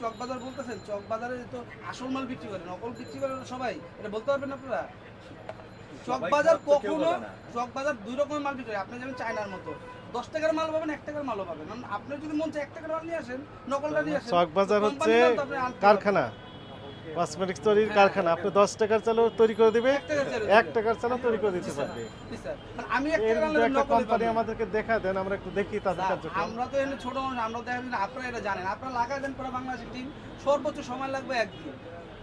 চক বাজার বলতেছেন চকবাজারে তো আসল মাল বিক্রি করে নকল বিক্রি করে সবাই? এটা বলতে পারবেন আপনারা? চকবাজার কখনো বলে না। চক বাজার দুই রকমের মাল বিক্রি করে। আপনি যেমন চায়নার মতো দশ টাকার মাল পাবেন এক টাকার মাল পাবেন। কারণ আপনি যদি মন চায় এক টাকার মাল নিয়ে আসেন নকলটা নিয়ে আসেন চকবাজার হচ্ছে। কারখানা। কসমেটিক্স তৈরির কারখানা। আপনি দশ টাকার চালও তৈরি করে দিবে এক টাকার চালেও তৈরি করে দিতে পারবে। আমি একটা কোম্পানি আমাদেরকে দেখা দেন আমরা একটু দেখি তাদের কার্যক্রম। আমরা তো এখানে ছোট মানুষ আমরা দেখা আপনারা এটা জানেন। আপনারা লাগাই দেন পুরো বাংলাদেশের টিম সর্বোচ্চ সময় লাগবে একদিন।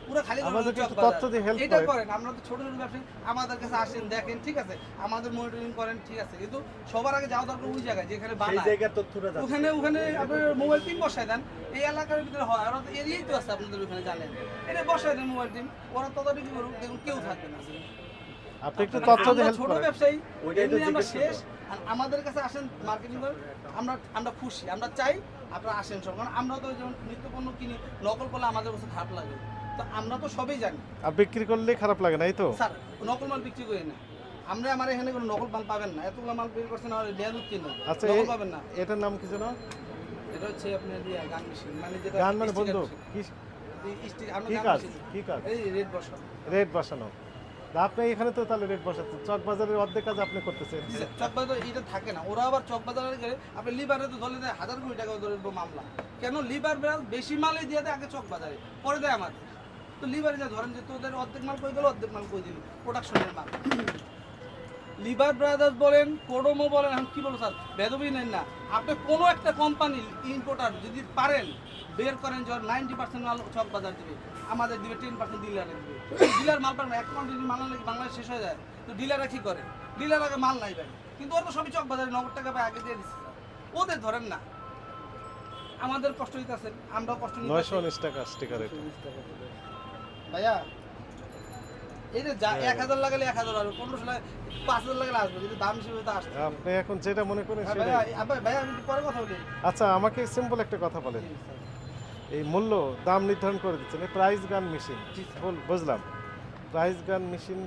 পুরো খালি আমাদেরকে একটু তথ্য দিয়ে help এটা করেন। করেন আমরা তো ছোট ছোট ব্যবসায়ী আমাদের কাছে আসেন দেখেন ঠিক আছে? আমাদের মনিটরিং করেন ঠিক আছে? কিন্তু সবার আগে যাওয়া দরকার ওই জায়গায় যেখানে সেই জায়গার তথ্যটা ওখানে ওখানে আপনার মোবাইল টিম বসায় দেন এই এলাকার ভিতরে হয় ওরা তো এরিয়াই তো আছে আপনাদের ওখানে জানেন। এটা বসায় দেন মোবাইল টিম ওরা তদারকি করুক দেখুন কেউ থাকবে না। আপনি একটু তথ্য দিয়ে ছোট ব্যবসায়ী ওইটাই তো আমরা শেষ। আর আমাদের কাছে আসেন মার্কেটিং করেন আমরা আমরা খুশি আমরা চাই আপনারা আসেন সব। কারণ আমরা তো যেমন নিত্যপণ্য কিনি নকল করলে আমাদের কাছে খারাপ লাগে। তো আমরা তো সবই জানি। আর বিক্রি করলে খারাপ লাগে না এই তো? স্যার নকল মাল বিক্রি করি না। আমরা আমার এখানে কোনো নকল মাল পাবেন না। এতগুলো মাল বের করছেন আর লেয়ার কিনে আচ্ছা নকল পাবেন না। এটার নাম কি যেন? এটা হচ্ছে আপনার গান মেশিন। মানে যেটা গান মানে বন্ধু কি কি কাজ? কি কাজ? এই রেড বসা রেট বসানো। আপনি এখানে তো তাহলে রেট বসাচ্ছেন। চক বাজারের অর্ধেক কাজ আপনি করতেছেন। চক বাজার এটা থাকে না। ওরা আবার চক বাজারে গেলে আপনি লিভারে তো ধরে দেয় হাজার কোটি টাকা ধরে মামলা। কেন? লিভার ব্রাল বেশি মালই দিয়ে দেয় আগে চক বাজারে, পরে দেয় আমাদের। তো লিবারে যা ধরেন যে তোদের অর্ধেক মাল কই গেল, অর্ধেক মাল কই দিল? প্রোডাকশনের মাল। লিভার ব্রাদার্স বলেন কোডোমো বলেন এখন কি বলব স্যার? বেদবি নেন না। আপনি কোনো একটা কোম্পানি ইম্পোর্টার যদি পারেন বের করেন যে নাইনটি পার্সেন্ট মাল চক বাজার দিবে আমাদের দিবে টেন পার্সেন্ট ডিলারে দিবে। ডিলার মাল পারেন এক কোয়ান্টিটি মাল আনলে বাংলাদেশ শেষ হয়ে যায়? তো ডিলাররা কি করে? ডিলার আগে মাল নাই ভাই। কিন্তু ওরা তো সবই চক বাজারে নগদ টাকা পায় আগে দিয়ে দিচ্ছে ওদের ধরেন না। আমাদের কষ্ট দিতে আছেন আমরাও কষ্ট নিতে নয়শো উনিশ টাকা স্টিকার ভাইয়া আপনি এখন যেটা মনে করেন হ্যাঁ, আচ্ছা আমাকে সিম্পল একটা কথা বলেন। এই মূল্য দাম নির্ধারণ করে দিচ্ছেন এই প্রাইস গান মেশিন। বুঝলাম। প্রাইস গান মেশিন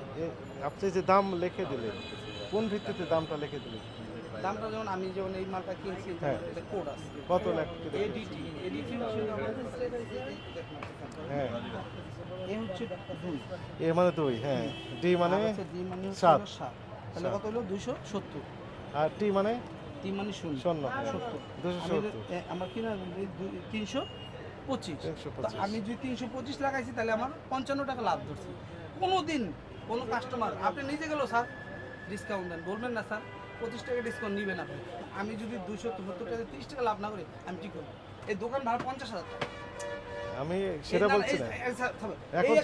আপনি যে দাম লিখে দিলেন কোন ভিত্তিতে দামটা লিখে দিলেন? দামটা যেমন আমি যেমন এই মালটা কিনছি হ্যাঁ। এটা কোড আছে। কত লাখ এডিটি এডিটি হ্যাঁ। এ হচ্ছে দুই। এ মানে দুই হ্যাঁ। ডি মানে ডি মানে সাত। সাত। তাহলে কত হলো? দুইশো সত্তর। আর টি মানে? টি মানে শূন্য। শূন্য হ্যাঁ। সত্তর। দুশো সত্তর। আমার কিনা তিনশো পঁচিশ। আমি যদি তিনশো পঁচিশ লাগাইছি তাহলে আমার পঞ্চান্ন টাকা লাভ ধরছি। কোনো দিন কোনো কাস্টমার আপনি নিজে গেল স্যার ডিসকাউন্ট দেন। বলবেন না স্যার। পঁচিশ টাকা ডিসকাউন্ট নেবেন আপনি। আমি যদি দুশো সত্তর টাকা তিরিশ টাকা লাভ না করি আমি ঠিক করব। এই দোকান ভাড়া পঞ্চাশ হাজার টাকা। আমি সেটা বলছি না। এখন